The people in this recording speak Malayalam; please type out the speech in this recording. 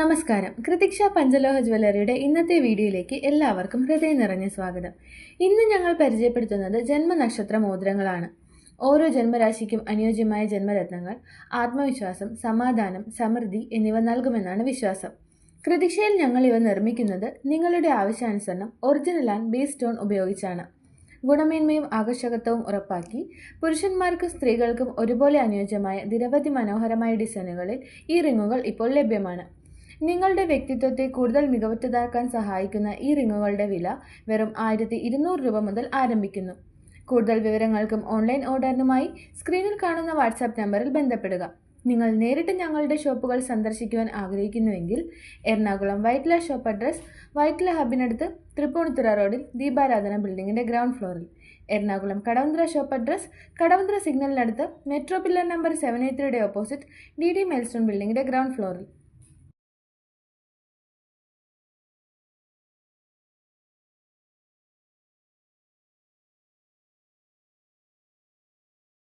നമസ്കാരം. കൃതിക്ഷ പഞ്ചലോഹ ജ്വല്ലറിയുടെ ഇന്നത്തെ വീഡിയോയിലേക്ക് എല്ലാവർക്കും ഹൃദയം നിറഞ്ഞ സ്വാഗതം. ഇന്ന് ഞങ്ങൾ പരിചയപ്പെടുത്തുന്നത് ജന്മനക്ഷത്ര മോതിരങ്ങളാണ്. ഓരോ ജന്മരാശിക്കും അനുയോജ്യമായ ജന്മരത്നങ്ങൾ ആത്മവിശ്വാസം സമാധാനം സമൃദ്ധി എന്നിവ നൽകുമെന്നാണ് വിശ്വാസം. കൃതിക്ഷയിൽ ഞങ്ങൾ ഇവ നിർമ്മിക്കുന്നത് നിങ്ങളുടെ ആവശ്യാനുസരണം ഒറിജിനൽ ആൻഡ് ബേസ് സ്റ്റോൺ ഉപയോഗിച്ചാണ്. ഗുണമേന്മയും ആകർഷകത്വവും ഉറപ്പാക്കി പുരുഷന്മാർക്കും സ്ത്രീകൾക്കും ഒരുപോലെ അനുയോജ്യമായ നിരവധി മനോഹരമായ ഡിസൈനുകളിൽ ഈ റിങ്ങുകൾ ഇപ്പോൾ ലഭ്യമാണ്. നിങ്ങളുടെ വ്യക്തിത്വത്തെ കൂടുതൽ മികവുറ്റതാക്കാൻ സഹായിക്കുന്ന ഈ റിങ്ങുകളുടെ വില വെറും ആയിരത്തി രൂപ മുതൽ ആരംഭിക്കുന്നു. കൂടുതൽ വിവരങ്ങൾക്കും ഓൺലൈൻ ഓർഡറിനുമായി സ്ക്രീനിൽ കാണുന്ന വാട്സാപ്പ് നമ്പറിൽ ബന്ധപ്പെടുക. നിങ്ങൾ നേരിട്ട് ഞങ്ങളുടെ ഷോപ്പുകൾ സന്ദർശിക്കുവാൻ ആഗ്രഹിക്കുന്നുവെങ്കിൽ എറണാകുളം വൈറ്റ്ല ഷോപ്പ് അഡ്രസ് വൈറ്റ്ല ഹബിനടുത്ത് തൃപ്പൂണിത്തുറ റോഡിൽ ദീപാരാധന ബിൽഡിംഗിന്റെ ഗ്രൗണ്ട് ഫ്ലോറിൽ. Ernakulam Kadavanthra shop address Kadavanthra സിഗ്നലിനടുത്ത് metro pillar number seven eight ത്രീയുടെ ഓപ്പോസിറ്റ് ഡി ഡി മെൽസ്റ്റോൺ ബിൽഡിംഗിന്റെ ഗ്രൗണ്ട് ഫ്ലോറിൽ.